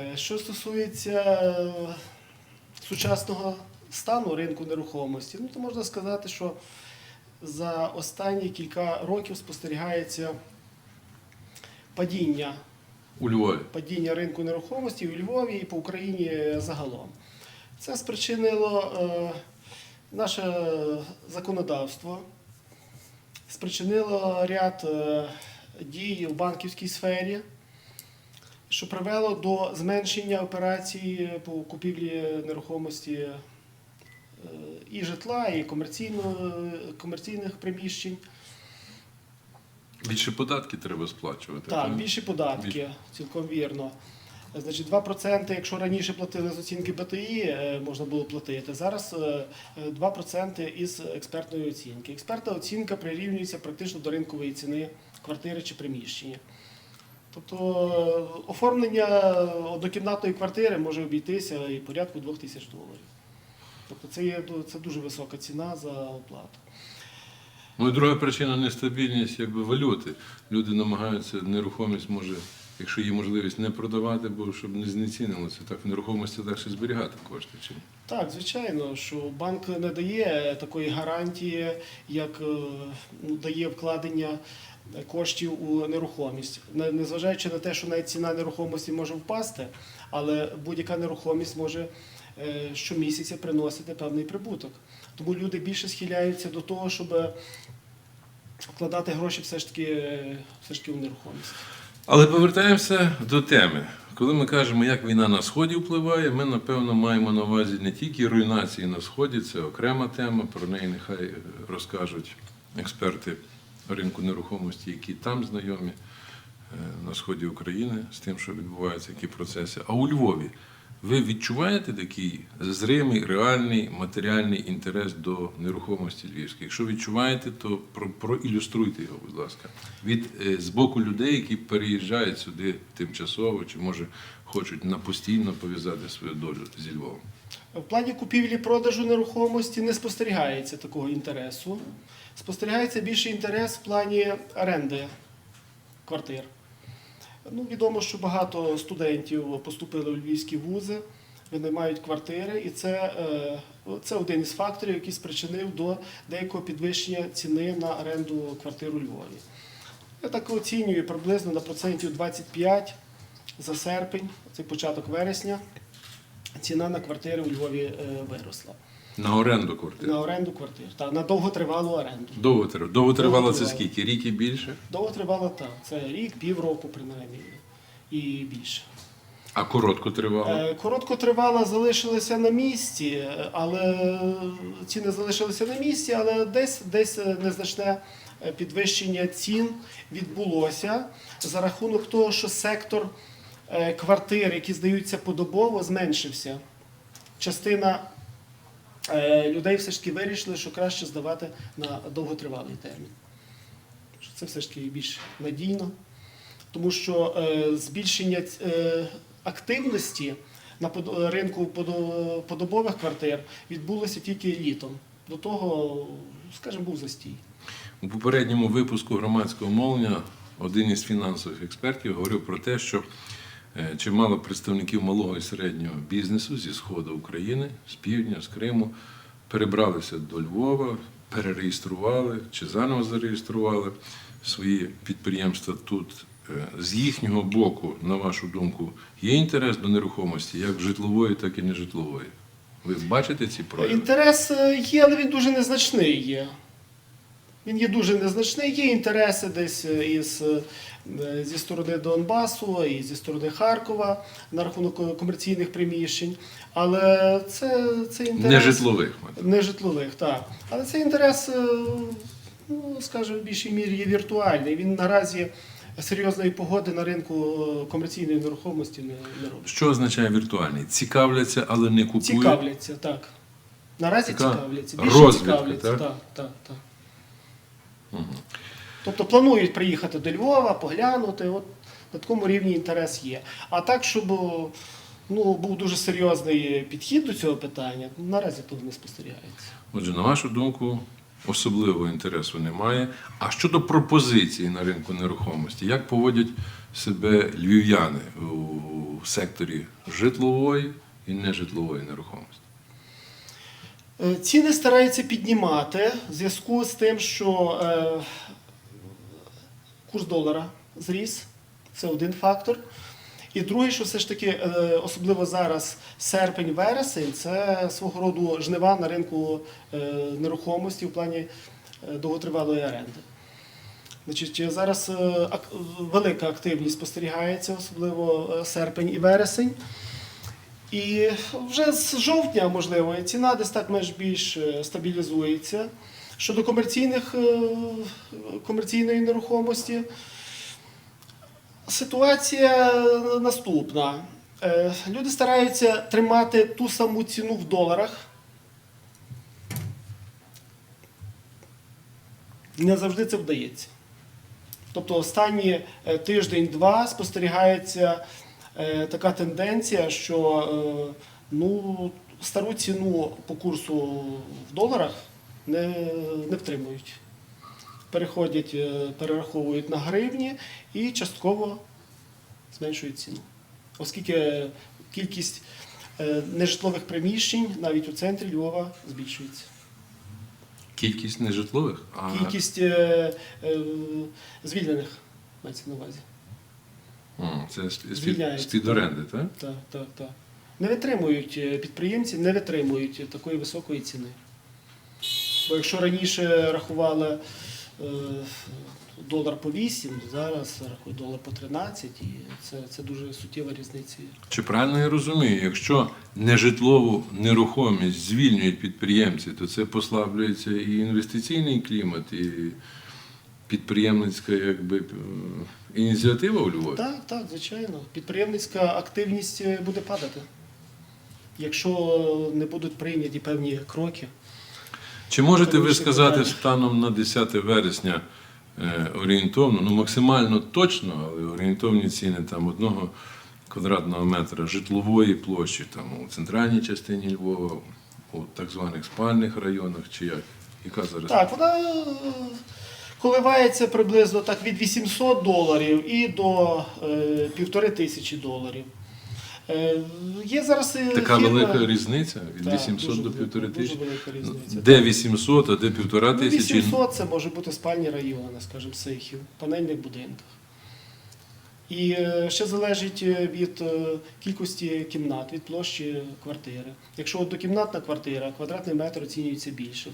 Е, Що стосується е, сучасного стану ринку нерухомості, ну то можна сказати, що за останні кілька років спостерігається падіння, У Львові. падіння ринку нерухомості у Львові і по Україні загалом. Це спричинило е, наше законодавство, спричинило ряд е, дій в банківській сфері, що привело до зменшення операцій по купівлі нерухомості е, і житла, і комерційно, комерційних приміщень. Більше податки треба сплачувати. Так, більші податки, цілком вірно. Значить, 2%, якщо раніше платили з оцінки БТІ, е, можна було платити. Зараз е, е, 2% із експертної оцінки. Експертна оцінка прирівнюється практично до ринкової ціни квартири чи приміщення. Тобто е, оформлення однокімнатної квартири може обійтися і порядку 2 тисяч доларів. Тобто це є це дуже висока ціна за оплату. Ну і друга причина нестабільність якби валюти. Люди намагаються нерухомість може, якщо є можливість, не продавати, бо щоб не знецінилося. Так в нерухомості легше зберігати кошти. Чи? Так, звичайно, що банк не дає такої гарантії, як е, ну, дає вкладення коштів у нерухомість. Незважаючи на те, що навіть ціна нерухомості може впасти, але будь-яка нерухомість може е, щомісяця приносити певний прибуток. Тому люди більше схиляються до того, щоб вкладати гроші все ж таки, е, все ж таки у нерухомість. Але повертаємося до теми. Коли ми кажемо, як війна на сході впливає, ми напевно маємо на увазі не тільки руйнації на сході, це окрема тема. Про неї нехай розкажуть експерти ринку нерухомості, які там знайомі е, на сході України з тим, що відбуваються, які процеси. А у Львові ви відчуваєте такий зримий, реальний матеріальний інтерес до нерухомості львівської? Якщо відчуваєте, то проілюструйте його, будь ласка, від е, з боку людей, які переїжджають сюди тимчасово, чи може хочуть на постійно пов'язати свою долю зі Львовом. В плані купівлі-продажу нерухомості не спостерігається такого інтересу. Спостерігається більший інтерес в плані оренди квартир. Ну, відомо, що багато студентів поступили у львівські вузи, вони мають квартири, і це, е, це один із факторів, який спричинив до деякого підвищення ціни на оренду квартир у Львові. Я так оцінюю приблизно на процентів 25 за серпень, цей початок вересня, ціна на квартири у Львові е, виросла. На оренду квартир. На оренду квартир, так, на довготривалу оренду. Довго тривало. Довго тривало це скільки? Рік і більше? Довготривала так. Це рік, півроку, принаймні, і більше. А коротко тривало? Е, Короткотривала залишилися на місці, але ціни залишилися на місці, але десь десь незначне е, підвищення цін відбулося за рахунок того, що сектор квартир, які здаються подобово, зменшився. Частина е, людей все ж таки вирішили, що краще здавати на довготривалий термін. Це все ж таки більш надійно тому що е, збільшення е, активності на ринку подобових квартир відбулося тільки літом. До того, скажімо, був застій. У попередньому випуску громадського мовлення один із фінансових експертів говорив про те, що е, чимало представників малого і середнього бізнесу зі сходу України, з півдня, з Криму, перебралися до Львова, перереєстрували чи заново зареєстрували свої підприємства тут. Е, З їхнього боку, на вашу думку, є інтерес до нерухомості, як житлової, так і нежитлової. Ви бачите ці прояви? Інтерес е, є, але він дуже незначний є. Він є дуже незначний. Є інтереси десь е, із, е, зі сторони Донбасу і зі сторони Харкова на рахунок комерційних приміщень. Але це, це інтерес. Нежитлових. Нежитлових, так. Але цей інтерес, е, ну, скажімо, в більшій мірі є віртуальний. Він наразі серйозної погоди на ринку е, комерційної нерухомості не, не робить. Що означає віртуальний? Цікавляться, але не купують. Цікавляться, так. Наразі Така цікавляться. Більше розвідка, цікавляться, так? так, так, так. Тобто планують приїхати до Львова, поглянути. От на такому рівні інтерес є. А так, щоб ну, був дуже серйозний підхід до цього питання, наразі того не спостерігається. Отже, на вашу думку, особливого інтересу немає. А щодо пропозицій на ринку нерухомості, як поводять себе львів'яни у секторі житлової і нежитлової нерухомості? Е, Ціни стараються піднімати в зв'язку з тим, що е, курс долара зріс. Це один фактор. І другий, що все ж таки, е, особливо зараз серпень-вересень, це свого роду жнива на ринку нерухомості в плані довготривалої оренди. Значить, зараз велика активність спостерігається, особливо серпень і вересень. І вже з жовтня, можливо, ціна десь так більш е, стабілізується. Щодо комерційних, е, комерційної нерухомості, ситуація наступна. Е, Люди стараються тримати ту саму ціну в доларах. Не завжди це вдається. Тобто останні тиждень-два спостерігається така тенденція, що е, ну, стару ціну по курсу в доларах не, не втримують. Переходять, е, перераховують на гривні і частково зменшують ціну. Оскільки кількість е, нежитлових приміщень навіть у центрі Львова збільшується. Кількість нежитлових? А Кількість е, е, звільнених мається на увазі. Це з-під так. оренди, так? Так, так, так. Не витримують е, підприємці, не витримують такої високої ціни. Бо якщо раніше рахували е, долар по 8, зараз рахують долар по 13, і це, це дуже суттєва різниця. Чи правильно я розумію, якщо нежитлову нерухомість звільнюють підприємці, то це послаблюється і інвестиційний клімат, і підприємницька якби, е, ініціатива у Львові? Так, так, звичайно. Підприємницька активність е, буде падати. Якщо не будуть прийняті певні кроки. Чи можете ви сказати станом на 10 вересня е, орієнтовно, ну максимально точно, але орієнтовні ціни там одного квадратного метра житлової площі там у центральній частині Львова, у так званих спальних районах, чи як? Яка зараз? Так, вона коливається приблизно так від 800 доларів і до е, півтори тисячі доларів. Е, Є зараз Така фірма- велика різниця від Так, 800 дуже до велика, 1500 дуже тисяч. велика різниця. Де 800, а де півтора Ну, тисячі? 800 це може бути спальні райони, скажімо, сейхів, панельних будинках. І е, ще залежить е, від е, кількості кімнат, від площі квартири. Якщо однокімнатна квартира, квадратний метр оцінюється більше.